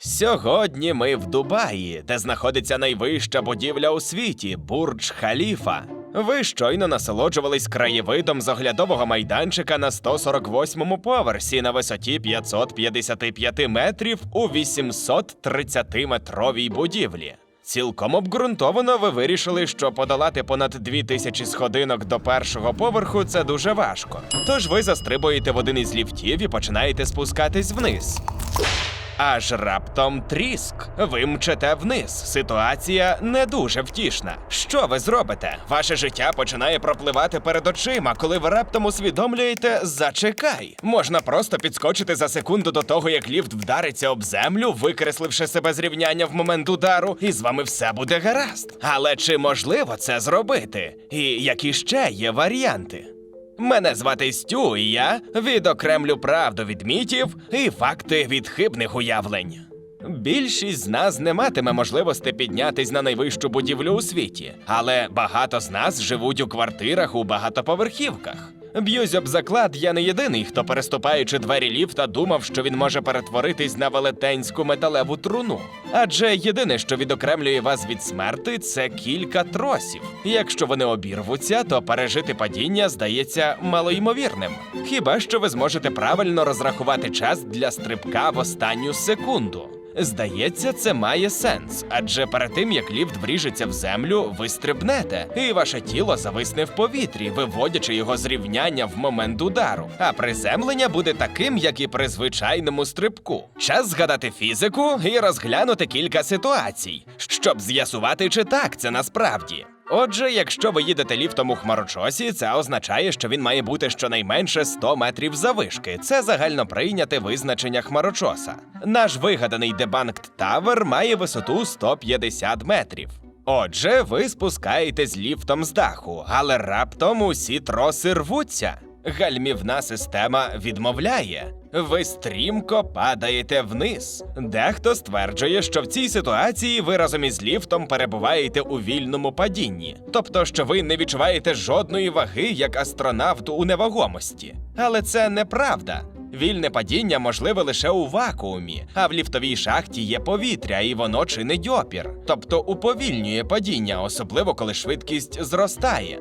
Сьогодні ми в Дубаї, де знаходиться найвища будівля у світі Бурдж Халіфа. Ви щойно насолоджувались краєвидом з оглядового майданчика на 148-му поверсі на висоті 555 метрів у 830-метровій будівлі. Цілком обґрунтовано ви вирішили, що подолати понад 2000 сходинок до першого поверху це дуже важко. Тож ви застрибуєте в один із ліфтів і починаєте спускатись вниз. Аж раптом тріск. Ви мчете вниз. Ситуація не дуже втішна. Що ви зробите? Ваше життя починає пропливати перед очима, коли ви раптом усвідомлюєте зачекай. Можна просто підскочити за секунду до того, як ліфт вдариться об землю, викресливши себе з рівняння в момент удару, і з вами все буде гаразд. Але чи можливо це зробити? І які ще є варіанти? Мене звати Стю, і я відокремлю правду від мітів і факти від хибних уявлень. Більшість з нас не матиме можливості піднятись на найвищу будівлю у світі, але багато з нас живуть у квартирах у багатоповерхівках. Б'юсь об заклад, я не єдиний, хто, переступаючи двері ліфта, думав, що він може перетворитись на велетенську металеву труну. Адже єдине, що відокремлює вас від смерти, це кілька тросів. Якщо вони обірвуться, то пережити падіння здається малоймовірним. Хіба що ви зможете правильно розрахувати час для стрибка в останню секунду. Здається, це має сенс, адже перед тим як ліфт вріжеться в землю, ви стрибнете, і ваше тіло зависне в повітрі, виводячи його з рівняння в момент удару. А приземлення буде таким, як і при звичайному стрибку. Час згадати фізику і розглянути кілька ситуацій, щоб з'ясувати, чи так це насправді. Отже, якщо ви їдете ліфтом у хмарочосі, це означає, що він має бути щонайменше 100 метрів завишки. Це загально прийняте визначення хмарочоса. Наш вигаданий дебанкт тавер має висоту 150 метрів. Отже, ви спускаєтесь ліфтом з даху, але раптом усі троси рвуться. Гальмівна система відмовляє. Ви стрімко падаєте вниз. Дехто стверджує, що в цій ситуації ви разом із ліфтом перебуваєте у вільному падінні, тобто, що ви не відчуваєте жодної ваги як астронавт у невагомості. Але це неправда. Вільне падіння можливе лише у вакуумі, а в ліфтовій шахті є повітря, і воно чинить опір, тобто уповільнює падіння, особливо коли швидкість зростає.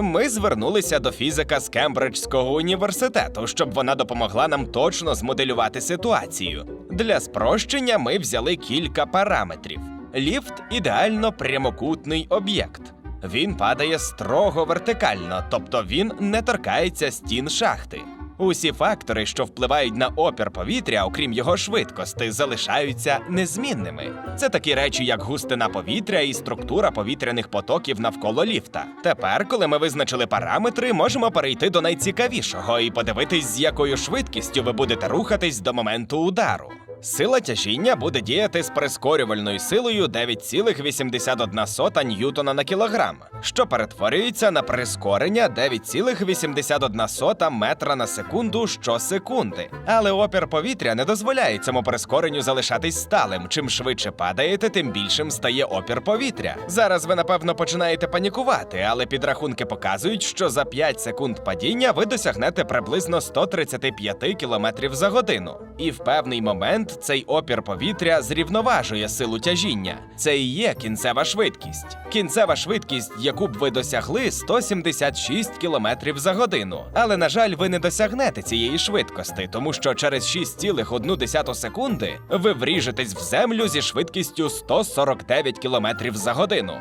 Ми звернулися до фізика з Кембриджського університету, щоб вона допомогла нам точно змоделювати ситуацію. Для спрощення ми взяли кілька параметрів. Ліфт ідеально прямокутний об'єкт. Він падає строго вертикально, тобто він не торкається стін шахти. Усі фактори, що впливають на опір повітря, окрім його швидкості, залишаються незмінними. Це такі речі, як густина повітря і структура повітряних потоків навколо ліфта. Тепер, коли ми визначили параметри, можемо перейти до найцікавішого і подивитись, з якою швидкістю ви будете рухатись до моменту удару. Сила тяжіння буде діяти з прискорювальною силою 9,81 ньютона на кілограм, що перетворюється на прискорення 9,81 метра на секунду щосекунди. Але опір повітря не дозволяє цьому прискоренню залишатись сталим. Чим швидше падаєте, тим більшим стає опір повітря. Зараз ви напевно починаєте панікувати, але підрахунки показують, що за 5 секунд падіння ви досягнете приблизно 135 км за годину. І в певний момент цей опір повітря зрівноважує силу тяжіння. Це і є кінцева швидкість. Кінцева швидкість, яку б ви досягли, 176 км за годину. Але на жаль, ви не досягнете цієї швидкості, тому що через 6,1 секунди ви вріжетесь в землю зі швидкістю 149 км за годину.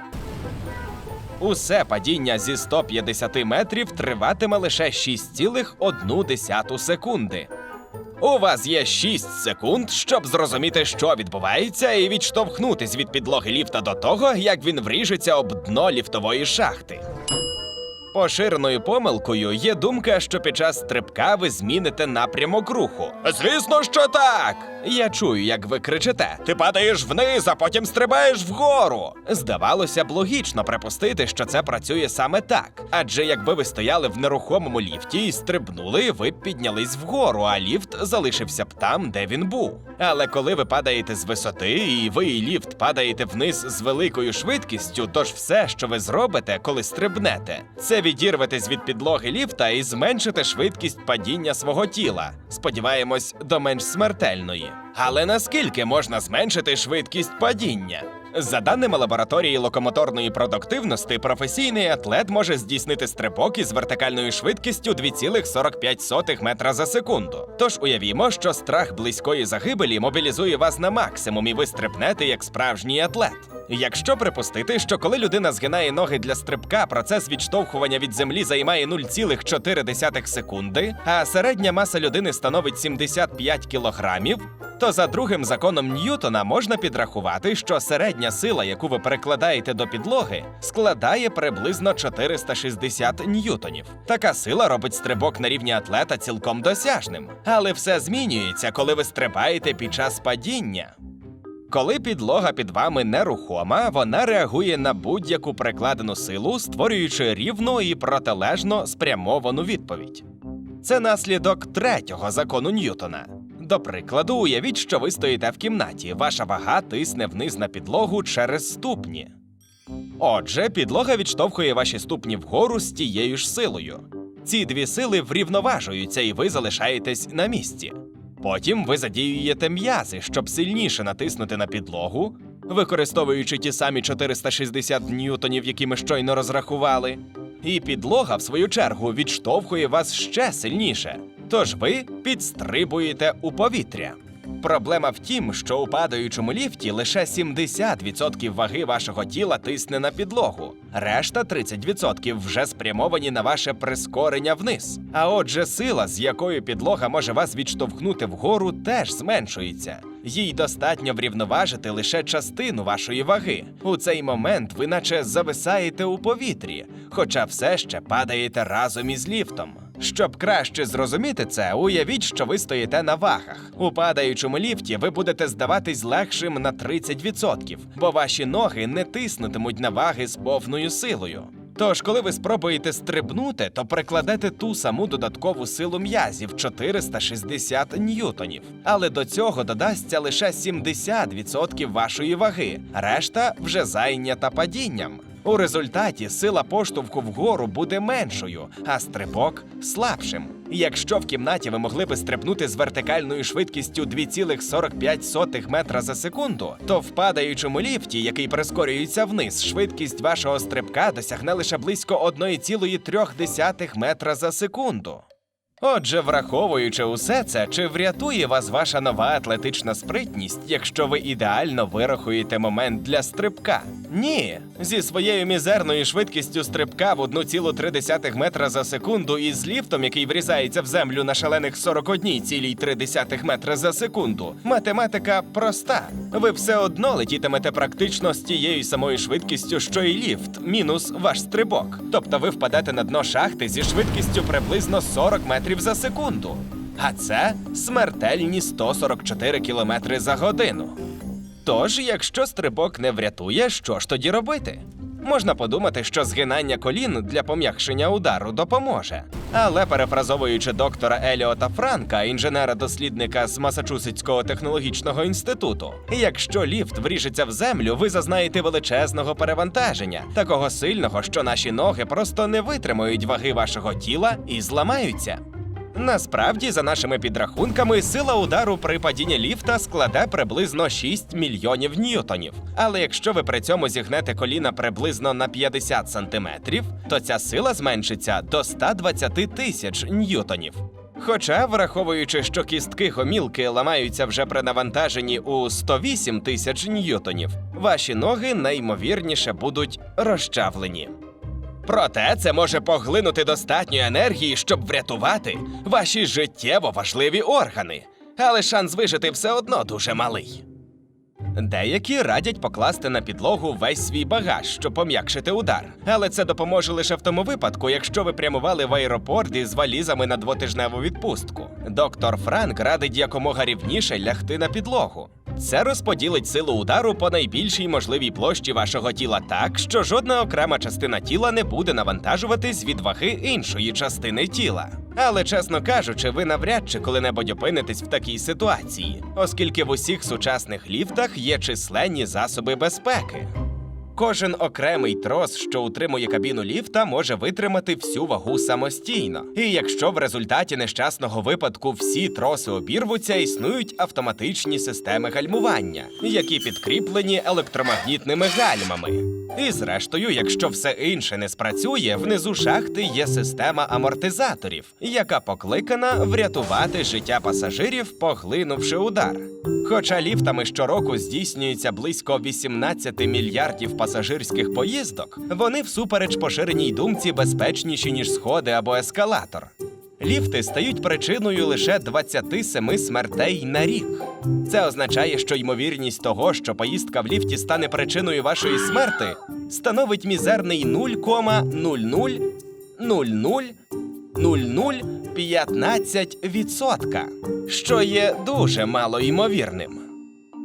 Усе падіння зі 150 метрів триватиме лише 6,1 секунди. У вас є 6 секунд, щоб зрозуміти, що відбувається, і відштовхнутись від підлоги ліфта до того, як він вріжеться об дно ліфтової шахти. Поширеною помилкою є думка, що під час стрибка ви зміните напрямок руху. Звісно, що так. Я чую, як ви кричите: ти падаєш вниз, а потім стрибаєш вгору. Здавалося б, логічно припустити, що це працює саме так. Адже якби ви стояли в нерухомому ліфті і стрибнули, ви б піднялись вгору, а ліфт залишився б там, де він був. Але коли ви падаєте з висоти, і ви і ліфт падаєте вниз з великою швидкістю, тож все, що ви зробите, коли стрибнете, це відірветесь від підлоги ліфта і зменшите швидкість падіння свого тіла. Сподіваємось, до менш смертельної. Але наскільки можна зменшити швидкість падіння? За даними лабораторії локомоторної продуктивності, професійний атлет може здійснити стрибок із вертикальною швидкістю 2,45 метра за секунду. Тож уявімо, що страх близької загибелі мобілізує вас на максимум, і ви стрибнете як справжній атлет. Якщо припустити, що коли людина згинає ноги для стрибка, процес відштовхування від землі займає 0,4 секунди, а середня маса людини становить 75 кілограмів, то за другим законом Ньютона можна підрахувати, що середня сила, яку ви перекладаєте до підлоги, складає приблизно 460 ньютонів. Така сила робить стрибок на рівні атлета цілком досяжним. Але все змінюється, коли ви стрибаєте під час падіння. Коли підлога під вами нерухома, вона реагує на будь-яку прикладену силу, створюючи рівну і протилежно спрямовану відповідь. Це наслідок третього закону Ньютона. До прикладу, уявіть, що ви стоїте в кімнаті, ваша вага тисне вниз на підлогу через ступні. Отже, підлога відштовхує ваші ступні вгору з тією ж силою. Ці дві сили врівноважуються, і ви залишаєтесь на місці. Потім ви задіюєте м'язи, щоб сильніше натиснути на підлогу, використовуючи ті самі 460 ньютонів, які ми щойно розрахували. І підлога, в свою чергу, відштовхує вас ще сильніше. Тож ви підстрибуєте у повітря. Проблема в тім, що у падаючому ліфті лише 70% ваги вашого тіла тисне на підлогу, решта 30% вже спрямовані на ваше прискорення вниз. А отже, сила, з якою підлога може вас відштовхнути вгору, теж зменшується. Їй достатньо врівноважити лише частину вашої ваги. У цей момент ви наче зависаєте у повітрі, хоча все ще падаєте разом із ліфтом. Щоб краще зрозуміти це, уявіть, що ви стоїте на вагах. У падаючому ліфті ви будете здаватись легшим на 30%, бо ваші ноги не тиснутимуть на ваги з повною силою. Тож, коли ви спробуєте стрибнути, то прикладете ту саму додаткову силу м'язів 460 ньютонів. Але до цього додасться лише 70% вашої ваги, решта вже зайнята падінням. У результаті сила поштовху вгору буде меншою, а стрибок слабшим. Якщо в кімнаті ви могли би стрибнути з вертикальною швидкістю 2,45 метра за секунду, то в падаючому ліфті, який прискорюється вниз, швидкість вашого стрибка досягне лише близько 1,3 метра за секунду. Отже, враховуючи усе це, чи врятує вас ваша нова атлетична спритність, якщо ви ідеально вирахуєте момент для стрибка? Ні, зі своєю мізерною швидкістю стрибка в 1,3 метра за секунду і з ліфтом, який врізається в землю на шалених 41,3 метра за секунду. Математика проста. Ви все одно летітимете практично з тією самою швидкістю, що і ліфт, мінус ваш стрибок. Тобто ви впадете на дно шахти зі швидкістю приблизно 40 метрів за секунду. А це смертельні 144 кілометри за годину. Тож, якщо стрибок не врятує, що ж тоді робити? Можна подумати, що згинання колін для пом'якшення удару допоможе. Але перефразовуючи доктора Еліота Франка, інженера-дослідника з Масачусетського технологічного інституту, якщо ліфт вріжеться в землю, ви зазнаєте величезного перевантаження, такого сильного, що наші ноги просто не витримають ваги вашого тіла і зламаються. Насправді, за нашими підрахунками, сила удару при падінні ліфта складе приблизно 6 мільйонів ньютонів. Але якщо ви при цьому зігнете коліна приблизно на 50 сантиметрів, то ця сила зменшиться до 120 тисяч ньютонів. Хоча, враховуючи, що кістки гомілки ламаються вже при навантаженні у 108 тисяч ньютонів, ваші ноги найімовірніше будуть розчавлені. Проте це може поглинути достатньо енергії, щоб врятувати ваші життєво важливі органи. Але шанс вижити все одно дуже малий. Деякі радять покласти на підлогу весь свій багаж, щоб пом'якшити удар. Але це допоможе лише в тому випадку, якщо ви прямували в аеропорт із валізами на двотижневу відпустку. Доктор Франк радить якомога рівніше лягти на підлогу. Це розподілить силу удару по найбільшій можливій площі вашого тіла так, що жодна окрема частина тіла не буде навантажуватись від ваги іншої частини тіла. Але, чесно кажучи, ви навряд чи коли-небудь опинитесь в такій ситуації, оскільки в усіх сучасних ліфтах є численні засоби безпеки. Кожен окремий трос, що утримує кабіну ліфта, може витримати всю вагу самостійно. І якщо в результаті нещасного випадку всі троси обірвуться, існують автоматичні системи гальмування, які підкріплені електромагнітними гальмами. І зрештою, якщо все інше не спрацює, внизу шахти є система амортизаторів, яка покликана врятувати життя пасажирів, поглинувши удар. Хоча ліфтами щороку здійснюється близько 18 мільярдів пасажирських поїздок, вони всупереч поширеній думці безпечніші, ніж сходи або ескалатор. Ліфти стають причиною лише 27 смертей на рік. Це означає, що ймовірність того, що поїздка в ліфті стане причиною вашої смерти, становить мізерний 0,000015%, що є дуже малоймовірним.